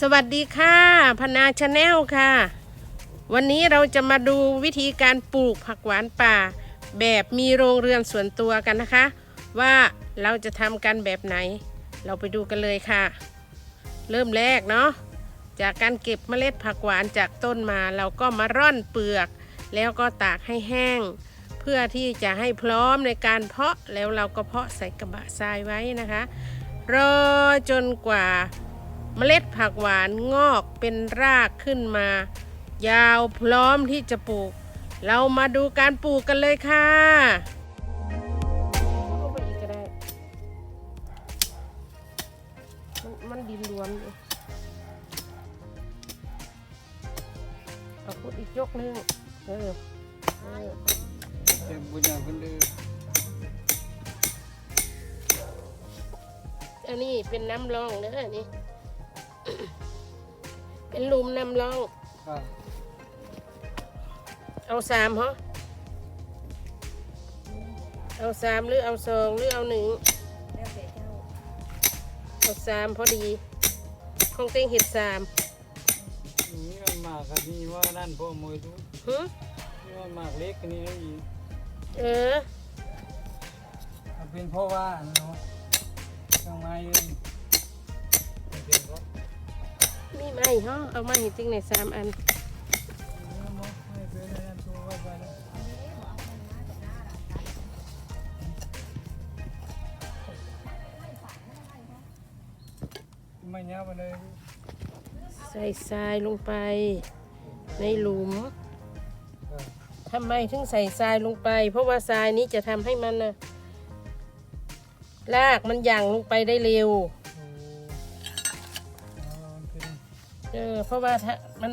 สวัสดีค่ะพนาชาแนลค่ะ วันนี้เราจะมาดูวิธีการปลูกผักหวานป่า แบบมีโรงเรือนส่วนตัวกันนะคะ ว่าเราจะทำกันแบบไหน เราไปดูกันเลยค่ะ เริ่มแรกเนาะจากการเก็บเมล็ดผักหวานจากต้นมาเราก็มาร่อนเปลือก แล้วก็ตากให้แห้ง เพื่อที่จะให้พร้อมในการเพาะแล้วเราก็เพาะใส่กระบะทรายไว้นะคะ รอจนกว่า เมล็ดผักหวานงอกเป็นรากขึ้นมา ยาวพร้อมที่จะปลูก เรามาดูการปลูกกันเลยค่ะมันดินรวมอยู่เอาพุดอีกยกหนึงเออเออเต็มบุญอย่างคนเดืออันนี้เป็นน้ำรองเด้อนี่ เป็นหลุมน้ำรอง ครับเอาสามเหรอเอาสามหรือเอาสองหรือเอาหนึ่งเอาสามพอดีคงเต็งเห็ดสามนี่มันมากอันนี้ว่านั่นพ่อมวยทุกหึนี่มันมากเล็กอันนี้อีกเออเอาเป็นเพราะว่าเนาะเครื่องไม้เองเป็นเพราะ มีไหมฮะเอามาเห็ดจริงในสามอันไม่เป็นอะไรนั่นตัวว่าไปแล้วไม่เนี้ยไปเลยใส่ทรายลงไปในหลุมครับทำไมถึงใส่ทรายลงไป เพราะว่าทรายนี้จะทำให้มันนะรากมันหยั่งลงไปได้เร็ว เออเพราะว่าถ้ามัน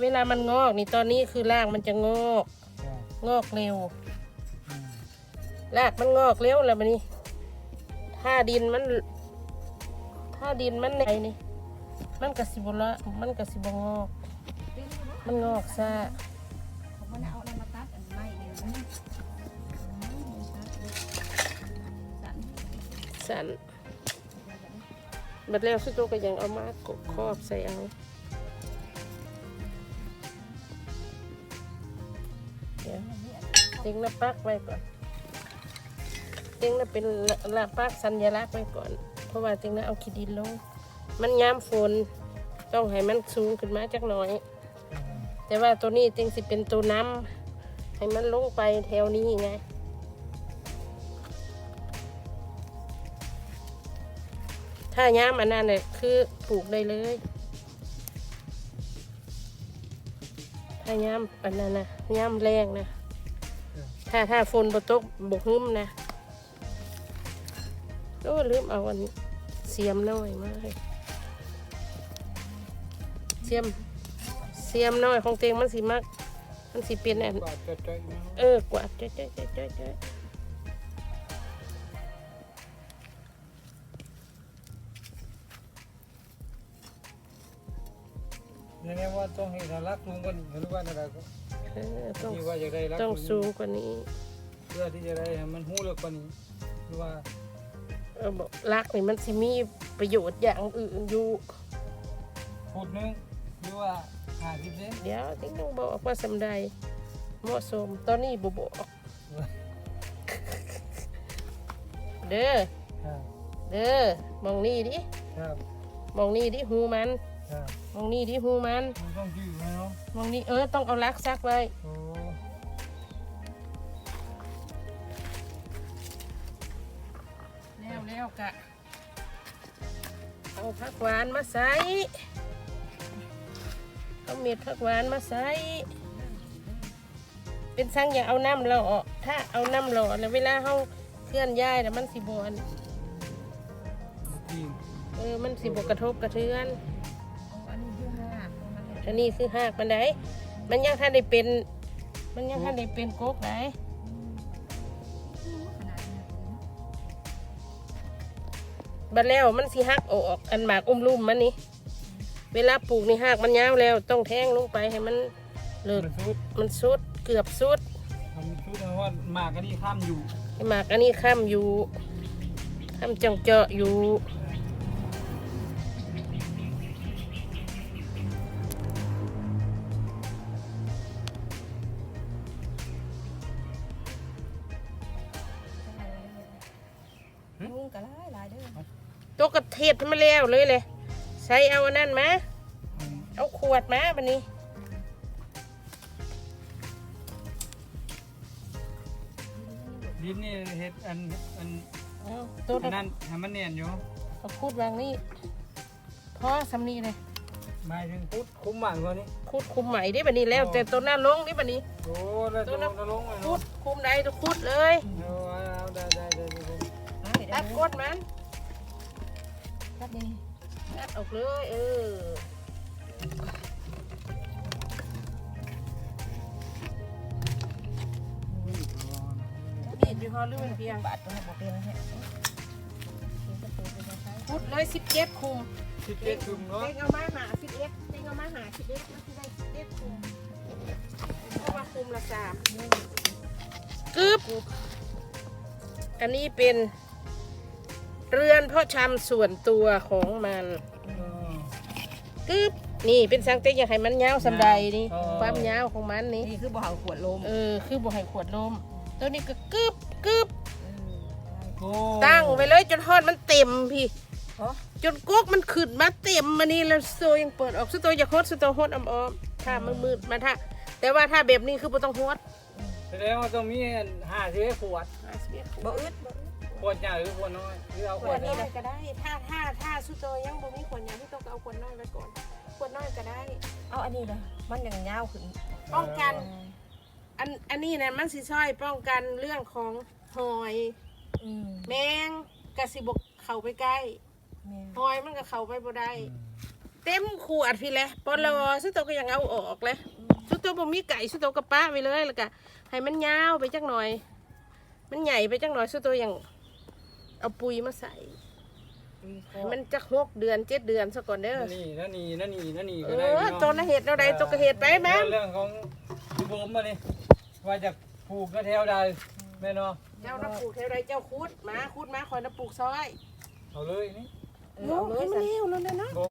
เวลามันงอกนี่ตอนนี้คือรากมันจะงอกครับงอกเร็ว อืมรากมันงอกเร็วแล้วมันนี่ถ้าดินมัน ถ้าดินมันไหนนี่ มันกระสิบละมันกระสิบงอก มันงอกซะมันเอาอะไรมาตัดอันไม่เนี่ยมันสันสัน บัดแล้วสุดโตก็ยังเอามากบครอบใส่เอาเดี๋ยวเต็งน้ำปักไว้ก่อนเต็งน้ำเป็นละปักสัญลักษณ์ไว้ก่อน เพราะว่าเต็งน้ำเอาขี้ดินลง มันย้ำฝนต้องให้มันสูงขึ้นมาจักหน่อย แต่ว่าตัวนี้เต็งสิเป็นตัวน้ำให้มันลงไปแถวนี้ไง ถ้าย้ำอันนั้นเนี่ยคือปลูกได้เลย ถ้าย้ำอันนั้นนะย้ำแรงนะ ถ้าถ้าฝนบตกบกหึมนะโอ้ลืมเอาอันเสียมน้อยมาให้เสียมเสียมน้อยของเตงมันสิมักมันสิเป็นอันกวาดกระจายนเออกวาดเจ๊ะเจ๊ะเจ๊ะเจ๊ะ นี่ยเนี่ยว่าต้องให้รักลุงกันหรือว่าอะไรก็เออต้องที่ว่าจะได้รักต้องลุสูงกว่านี้ เพื่อที่จะได้ให้มันหู้เลือกกว่านี้หรือว่าเออบอกรักนี่มันสิมีประโยชน์อย่างอื่นอยู่ฟุตหนึงหรือว่าหาสิบเซนเดี๋ยวติ๊งต้องบอกว่าสำใดเหมาะสมตอนนี้บบอกเด้อครับเด้อมองนี่ดิครับมองนี่ดิหูมันครับ มองนี่ดิหูมันมันต้องยืดไหมเนาะมองนี่เออต้องเอาลักซักไว้โอ้แล้วแล้วกะเอาผักหวานมาใส่เอาเม็ดผักหวานมาใส่เป็นสั่งอย่าเอาน้ำหล่อถ้าเอาน้ำหล่อแล้วเวลาเขาเคลื่อนย้ายแล้วมันสิบวนจริงเออมันสิบกระทบกระเทือนอันนี้คือห้า มันอันนี้คือหากมันได้มันยังท่านได้เป็น มันยังท่านได้เป็นกกได้ขนาดนี้บัดแล้วมันสิหักออกอันหมากอุ้มลุ่มมันนี่เวลาปลูกนี่หากมันยาวแล้ว ต้องแทงลงไปให้มันเลิมักนสุดมันสุดเกือบสุดมันสุดนะว่าหมากอันนี้ข้ามอยู่ให้หมากอันนี้ข้ามอยู่ข้ามจังเจาะอยู่ ลุงก็หลายหลายเด้อตัวกระเทศให้มาแล้วเลยเลยใช้เอาอันนั้นมาอืมเอาขวดมาบันนี้ลิ้นนี่เฮ็ดอันอันเอาตัวอันนั้นั้นนให้มันเนียนอยู่เอาคูดวางนี่พอสำนีเลยหมายถึงคุดคุ้มหมันกว่านี้คูดคุมใหม่ได้บันนี้แล้ว แต่ตัวหน้าลงนี่บันนี้โอ้แล้วตัตัววนั้นนั้นลงไปคูเนาะดคุมใดตัวคูดเลยเอ ตัดเดี๋ยวกดมันตัดนี่ตัดออกเลยเออบีดอยู่ฮอลลื่นเพียงบาทตัวบ่เป็นแฮะกินกระตูเป็นไงคูดเลยสิบเจ็ดคุมสิบเจ็ดคุมเนาะเด้งเอามาหาสิบเอ็ดเด้งเอามาหาสิบเอ็ดมันคือได้สิบเอ็ดคุมเพราะว่าคุมละสามกึบอันนี้เป็น เรือนเพาะชำส่วนตัวของมันเออกึบนี่เป็นสังเกตอยากให้มันยาวสำใดนี่ความยาวของมันนี่นี่คือบ่เอาขวดลมเออคือบ่ให้ขวดลมตัวนี้ก็กึบกึบโอ้ตั้งไว้เลยจนทอดมันเต็มพี่อ๋อจนก๊กมันขึ้นมาเต็มมานี่แล้วสโตยังเปิดออกสโตอย่าโคตรสโตโคตรอ้อมๆถ้ามันมืดมาถ้าแต่ว่าถ้าแบบนี้คือบ่ต้องโคตรแสดงว่าต้องมีห้าสิบขวดบ่อึด ขวดใหญ่หรือขวดน้อยหรือเอาขขววดดน้น้ออยยก็ได้ ถ้าถ้าถ้าสุโตยังบ่มีขวดใหญ่ที่ต้องเอาขวดน้อยไว้ก่อนขวดน้อยก็ได้ เอาอันนี้เลยมันยังยาวขึ้นป้องกัน อันอันนี้นะมันสิช่วยป้องกันเรื่องของหอยอืมแมงกระสิบกเข้าไปใกล้แม่หอยมันก็เข้าไปบ่ได้ เต็มขวดพี่แหละปอลอสุโตก็ยังเอาออกเลยสุโตบ่มีไก่สุโตก็ป้าไปเลยแล้วก็ให้มันยาวไปจักหน่อย มันใหญ่ไปจักหน่อยสุโตยัง เอาปุ๋ยมาใส่ให้มันจักหกเดือนเจ็ดเดือนซะก่อนเด้อ นี่นั่นนี่นั่นนี่นั่นนี่เอก็ได้อเนาะตัวละเห็ดเราใดตัวกระเห็ดไปแม่ เรื่องของพี่ผมมานี่ว่าจะผูกกระแถวใดแม่เนาะเจ้าน้ำปลูกเท่าไรเจ้าคูดมาคูดมาคอยน้ำปลูกซอยเอาเลยนี่ เออเอาเลยให้มันสั่นเร็วแล้วนะเนาะ บ่